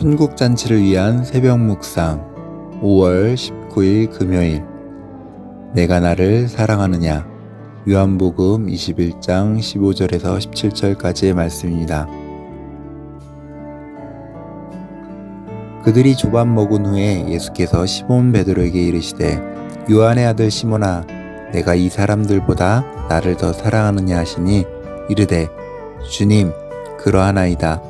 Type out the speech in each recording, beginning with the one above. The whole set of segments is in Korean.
천국 잔치를 위한 새벽 묵상 5월 19일 금요일. 내가 나를 사랑하느냐? 요한복음 21장 15절에서 17절까지의 말씀입니다. 그들이 조밥 먹은 후에 예수께서 시몬 베드로에게 이르시되 요한의 아들 시몬아 내가 이 사람들보다 나를 더 사랑하느냐 하시니 이르되 주님 그러하나이다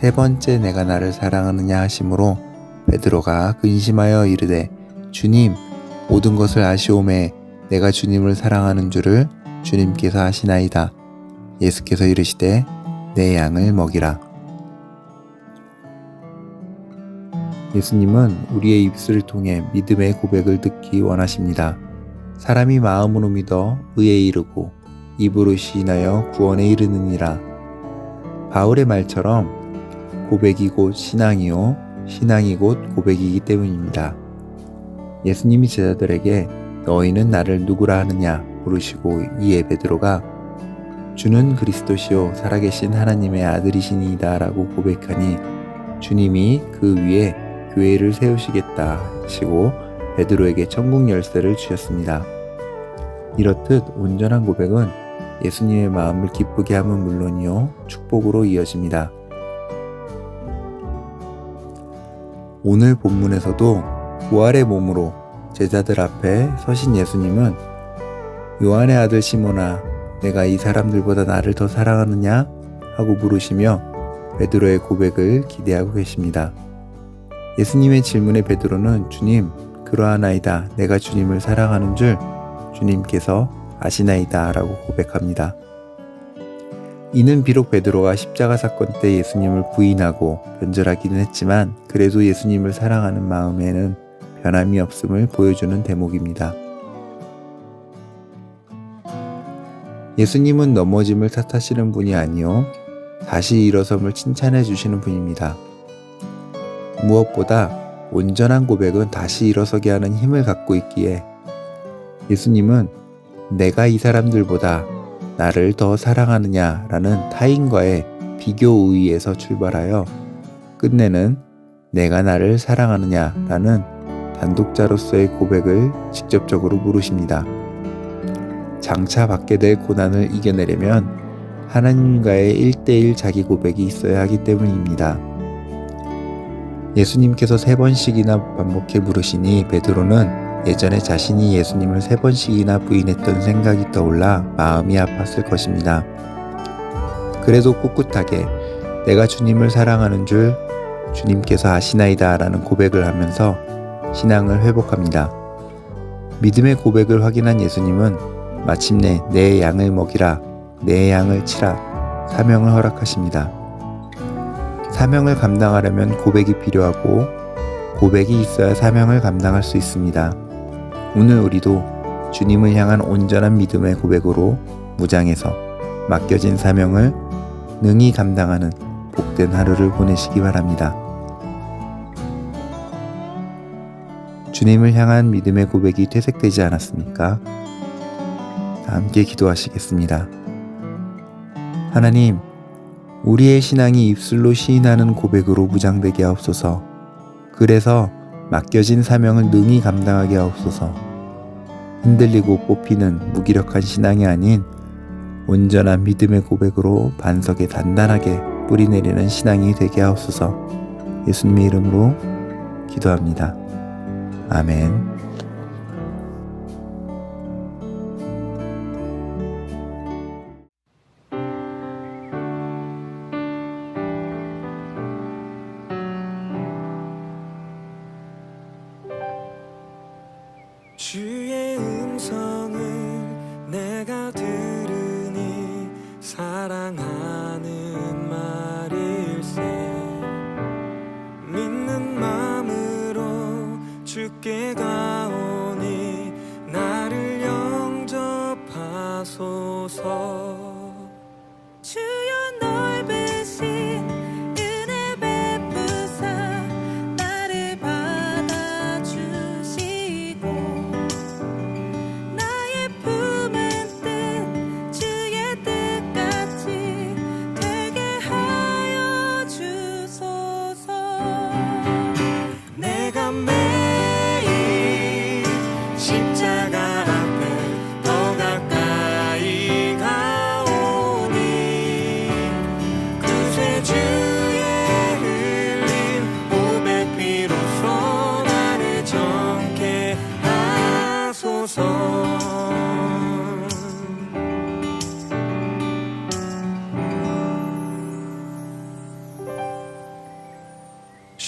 세 번째 내가 나를 사랑하느냐 하심으로 베드로가 근심하여 이르되 주님 모든 것을 아시오매 내가 주님을 사랑하는 줄을 주님께서 아시나이다. 예수께서 이르시되 내 양을 먹이라. 예수님은 우리의 입술을 통해 믿음의 고백을 듣기 원하십니다. 사람이 마음으로 믿어 의에 이르고 입으로 시인하여 구원에 이르느니라. 바울의 말처럼 고백이 곧 신앙이요 신앙이 곧 고백이기 때문입니다. 예수님이 제자들에게 너희는 나를 누구라 하느냐 물으시고 이에 베드로가 주는 그리스도시요 살아계신 하나님의 아들이시니이다 라고 고백하니 주님이 그 위에 교회를 세우시겠다 하시고 베드로에게 천국 열쇠를 주셨습니다. 이렇듯 온전한 고백은 예수님의 마음을 기쁘게 함은 물론이요 축복으로 이어집니다. 오늘 본문에서도 부활의 몸으로 제자들 앞에 서신 예수님은 요한의 아들 시모나 내가 이 사람들보다 나를 더 사랑하느냐 하고 물으시며 베드로의 고백을 기대하고 계십니다. 예수님의 질문에 베드로는 주님 그러하나이다 내가 주님을 사랑하는 줄 주님께서 아시나이다 라고 고백합니다. 이는 비록 베드로가 십자가 사건 때 예수님을 부인하고 변절하기는 했지만 그래도 예수님을 사랑하는 마음에는 변함이 없음을 보여주는 대목입니다. 예수님은 넘어짐을 탓하시는 분이 아니요 다시 일어섬을 칭찬해 주시는 분입니다. 무엇보다 온전한 고백은 다시 일어서게 하는 힘을 갖고 있기에 예수님은 내가 이 사람들보다 나를 더 사랑하느냐라는 타인과의 비교 우위에서 출발하여 끝내는 내가 나를 사랑하느냐라는 단독자로서의 고백을 직접적으로 물으십니다. 장차 받게 될 고난을 이겨내려면 하나님과의 1대1 자기 고백이 있어야 하기 때문입니다. 예수님께서 세 번씩이나 반복해 물으시니 베드로는 예전에 자신이 예수님을 세 번씩이나 부인했던 생각이 떠올라 마음이 아팠을 것입니다. 그래도 꿋꿋하게 내가 주님을 사랑하는 줄 주님께서 아시나이다 라는 고백을 하면서 신앙을 회복합니다. 믿음의 고백을 확인한 예수님은 마침내 내 양을 먹이라, 내 양을 치라 사명을 허락하십니다. 사명을 감당하려면 고백이 필요하고 고백이 있어야 사명을 감당할 수 있습니다. 오늘 우리도 주님을 향한 온전한 믿음의 고백으로 무장해서 맡겨진 사명을 능히 감당하는 복된 하루를 보내시기 바랍니다. 주님을 향한 믿음의 고백이 퇴색되지 않았습니까? 함께 기도하시겠습니다. 하나님, 우리의 신앙이 입술로 시인하는 고백으로 무장되게 하옵소서. 그래서 맡겨진 사명을 능히 감당하게 하옵소서. 흔들리고 뽑히는 무기력한 신앙이 아닌 온전한 믿음의 고백으로 반석에 단단하게 뿌리내리는 신앙이 되게 하옵소서. 예수님의 이름으로 기도합니다. 아멘. 주의 음성을 내가 들으니 사랑하는 말일세. 믿는 마음으로 주께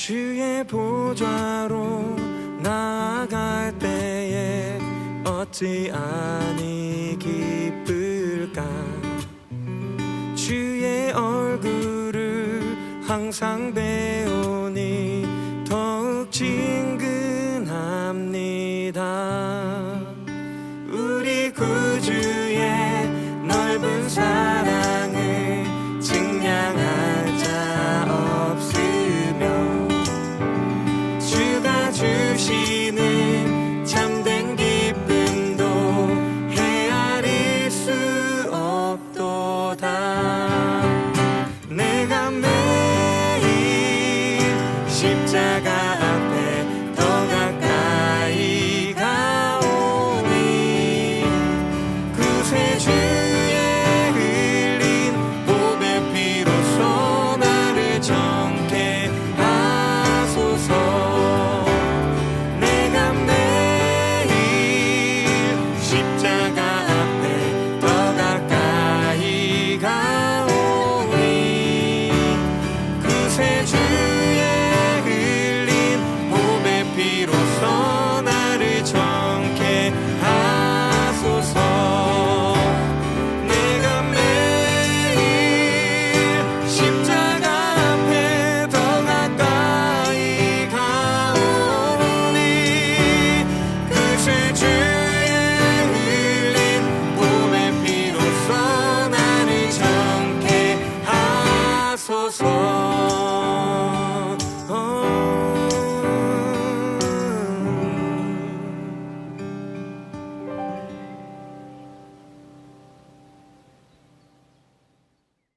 주의 보좌로 나아갈 때에 어찌 아니 기쁠까? 주의 얼굴을 항상 배우니 더욱 징그 주옵소서.